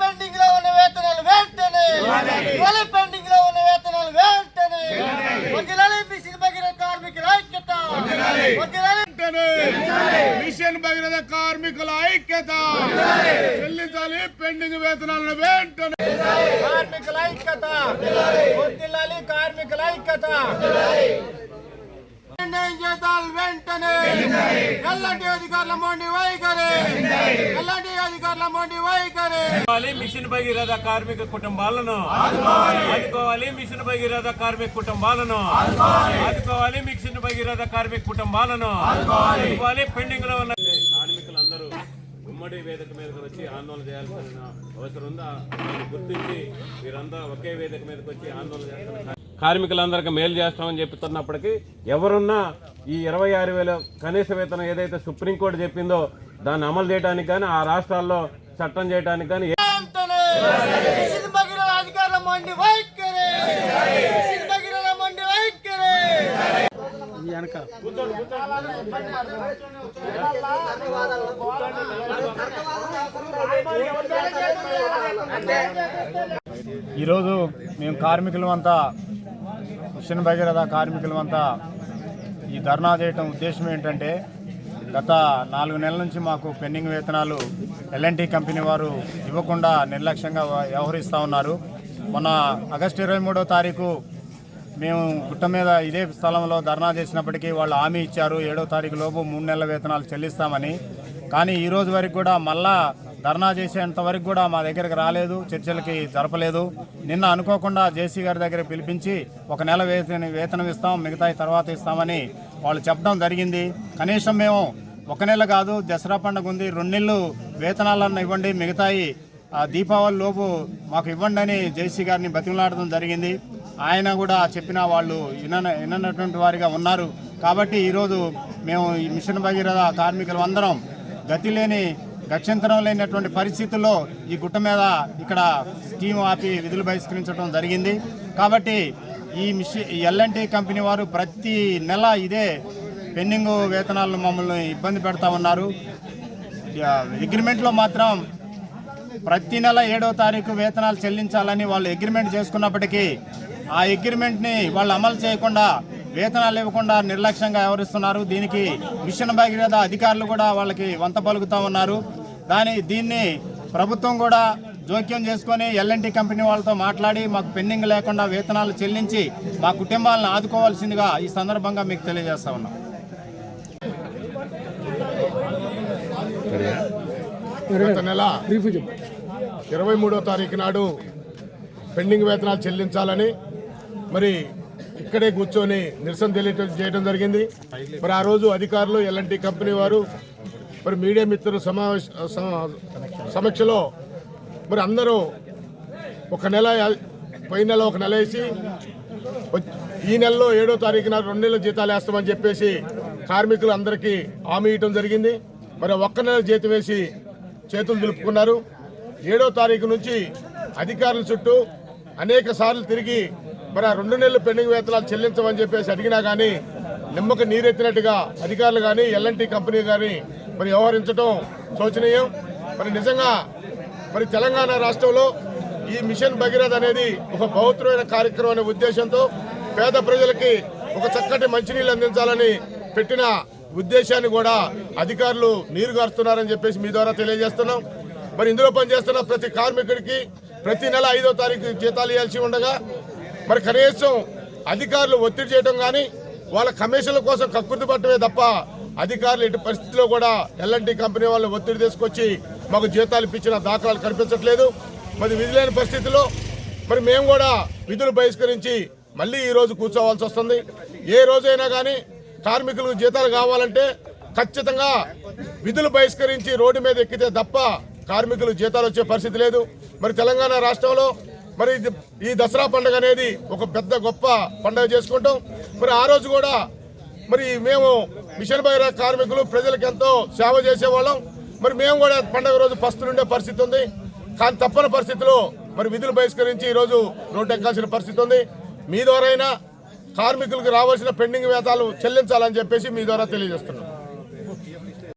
పెండింగ్లో ఉన్న వేతనాలు వెంటనే వాళ్ళ పెండింగ్లో ఉన్న వేతనాలు వెంటనే వకీలాలి మిషన్ భగీరథ కార్మికుల ఐక్యత. మిషన్ భగీరథ కార్మికుల ఐక్యత చెల్లించాలి పెండింగ్ వేతనాలను వెంటనే. కార్మికుల ఐక్యత. కార్మికుల ఐక్యత. జీతాలు వెంటనే. ఎల్లంటి అధికారుల మొండి వైఖరి. ఎల్లంటి అధికారుల మొండి వైఖరి. మిషన్ భగీరథ కార్మిక కుటుంబాలను. ఆదుకోవాలి. మిషన్ భగీరథ కార్మిక కుటుంబాలను. ఆదుకోవాలి. మిషన్ భగీరథ కార్మిక కుటుంబాలను. ఆదుకోవాలి. పెండింగ్లో ఉన్న కార్మికులందరూ ఉమ్మడి వేదిక మీదకి వచ్చి ఆందోళన చేయాల్సిన అవసరం ఉందా? గుర్తించి మీరంతా ఒకే వేదిక మీదకి వచ్చి ఆందోళన చేస్తున్న కార్మికులందరికీ మేలు చేస్తామని చెప్తున్నప్పటికీ ఎవరున్నా ఈ ఇరవై ఆరు వేల కనీస వేతనం ఏదైతే సుప్రీంకోర్టు చెప్పిందో దాన్ని అమలు చేయడానికి కానీ ఆ రాష్ట్రాల్లో చట్టం చేయడానికి కానీ ఈరోజు మేము కార్మికులమంతా మిషన్ భగీరథ కార్మికులమంతా ఈ ధర్నా చేయటం ఉద్దేశం ఏంటంటే గత నాలుగు నెలల నుంచి మాకు పెండింగ్ వేతనాలు ఎల్ఎన్టీ కంపెనీ వారు ఇవ్వకుండా నిర్లక్ష్యంగా వ్యవహరిస్తూ ఉన్నారు. మొన్న ఆగస్టు ఇరవై మూడో తారీఖు మేము గుట్ట మీద ఇదే స్థలంలో ధర్నా చేసినప్పటికీ వాళ్ళు హామీ ఇచ్చారు. ఏడో తారీఖు లోపు మూడు నెలల వేతనాలు చెల్లిస్తామని. కానీ ఈ రోజు వరకు కూడా మళ్ళా ధర్నా చేసేంత వరకు కూడా మా దగ్గరికి రాలేదు చర్చలకి జరపలేదు. నిన్న అనుకోకుండా జేసీ గారి దగ్గర పిలిపించి ఒక నెల వేతన వేతనం ఇస్తాం మిగతా తర్వాత ఇస్తామని వాళ్ళు చెప్పడం జరిగింది. కనీసం మేము ఒక నెల కాదు దసరా పండుగ ఉంది రెండు నెలలు వేతనాలన్న ఇవ్వండి మిగతాయి ఆ దీపావళి లోపు మాకు ఇవ్వండి అని జేసీ గారిని బతిమలాడడం జరిగింది. ఆయన కూడా చెప్పిన వాళ్ళు విన విననటువంటి వారిగా ఉన్నారు. కాబట్టి ఈరోజు మేము ఈ మిషన్ భగీరథ కార్మికులు అందరం గతి లేని గత్యంతరం లేనటువంటి పరిస్థితుల్లో ఈ గుట్ట మీద ఇక్కడ స్కీమ్ ఆపి విధులు బహిష్కరించడం జరిగింది. కాబట్టి ఈ మిషి ఎల్ఎన్టీ కంపెనీ వారు ప్రతి నెల ఇదే పెండింగ్ వేతనాలను మమ్మల్ని ఇబ్బంది పెడతా ఉన్నారు. అగ్రిమెంట్లో మాత్రం ప్రతి నెల ఏడో తారీఖు వేతనాలు చెల్లించాలని వాళ్ళు అగ్రిమెంట్ చేసుకున్నప్పటికీ ఆ అగ్రిమెంట్ని వాళ్ళు అమలు చేయకుండా వేతనాలు ఇవ్వకుండా నిర్లక్ష్యంగా వ్యవహరిస్తున్నారు. దీనికి మిషన్ భగీరథ అధికారులు కూడా వాళ్ళకి వంత పలుకుతూ ఉన్నారు. దాని దీన్ని ప్రభుత్వం కూడా జోక్యం చేసుకొని ఎల్ఎన్టీ కంపెనీ వాళ్ళతో మాట్లాడి మాకు పెండింగ్ లేకుండా వేతనాలు చెల్లించి మా కుటుంబాలను ఆదుకోవాల్సిందిగా ఈ సందర్భంగా మీకు తెలియజేస్తా ఉన్నాం. గత నెల ఇరవై మూడో తారీఖు నాడు పెండింగ్ వేతనాలు చెల్లించాలని మరి ఇక్కడే కూర్చొని నిరసన తెలియ చేయడం జరిగింది. మరి ఆ రోజు అధికారులు ఎల్ఎన్టీ కంపెనీ వారు మరి మీడియా మిత్రుల సమావేశ సమక్షలో మరి అందరూ ఒక నెల పై నెల ఒక నెల వేసి ఈ నెలలో ఏడో తారీఖున రెండు నెలల జీతాలు వేస్తామని చెప్పేసి కార్మికులు అందరికీ హామీ ఇవ్వడం జరిగింది. మరి ఒక్క నెల జీతం వేసి చేతులు దులుపుకున్నారు. ఏడో తారీఖు నుంచి అధికారుల చుట్టూ అనేక సార్లు తిరిగి మరి ఆ రెండు నెలలు పెండింగ్ వేతనాలు చెల్లించమని చెప్పేసి అడిగినా కానీ నిమ్మక నీరెత్తినట్టుగా అధికారులు కానీ ఎల్ఎన్టీ కంపెనీ కానీ మరి వ్యవహరించడం శోచనీయం. మరి నిజంగా మరి తెలంగాణ రాష్ట్రంలో ఈ మిషన్ భగీరథ అనేది ఒక పవిత్రమైన కార్యక్రమం అనే ఉద్దేశంతో పేద ప్రజలకి ఒక చక్కటి మంచినీళ్ళు అందించాలని పెట్టిన ఉద్దేశాన్ని కూడా అధికారులు నీరు గారుస్తున్నారని చెప్పేసి మీ ద్వారా తెలియజేస్తున్నాం. మరి ఇందులో పనిచేస్తున్న ప్రతి కార్మికుడికి ప్రతి నెల ఐదో తారీఖు జీతాలు ఇవ్వాల్సి ఉండగా మరి కనీసం అధికారులు ఒత్తిడి చేయడం కానీ వాళ్ళ కమిషన్ల కోసం కక్కుర్తి పట్టమే తప్ప అధికారులు ఎటు పరిస్థితిలో కూడా ఎల్ఎన్టీ కంపెనీ వాళ్ళు ఒత్తిడి తీసుకొచ్చి మాకు జీతాలు ఇప్పించిన దాఖలాలు కనిపించట్లేదు. మరి విధి లేని పరిస్థితిలో మరి మేము కూడా విధులు బహిష్కరించి మళ్ళీ ఈ రోజు కూర్చోవాల్సి వస్తుంది. ఏ రోజైనా కానీ కార్మికులకు జీతాలు కావాలంటే ఖచ్చితంగా విధులు బహిష్కరించి రోడ్డు మీద ఎక్కితే తప్ప కార్మికులు జీతాలు వచ్చే పరిస్థితి లేదు. మరి తెలంగాణ రాష్ట్రంలో మరి ఈ దసరా పండుగ అనేది ఒక పెద్ద గొప్ప పండుగ చేసుకుంటాం. మరి ఆ రోజు కూడా మరి మేము మిషన్ భగీరథ కార్మికులు ప్రజలకు ఎంతో సేవ చేసేవాళ్ళం. మరి మేము కూడా పండుగ రోజు పస్తులుండే పరిస్థితి ఉంది. కానీ తప్పని పరిస్థితిలో మరి విధులు బహిష్కరించి ఈరోజు రోడ్డు ఎక్కాల్సిన పరిస్థితి ఉంది. మీ ద్వారా అయినా కార్మికులకు రావాల్సిన పెండింగ్ వేతాలు చెల్లించాలని చెప్పేసి మీ ద్వారా తెలియజేస్తున్నాం.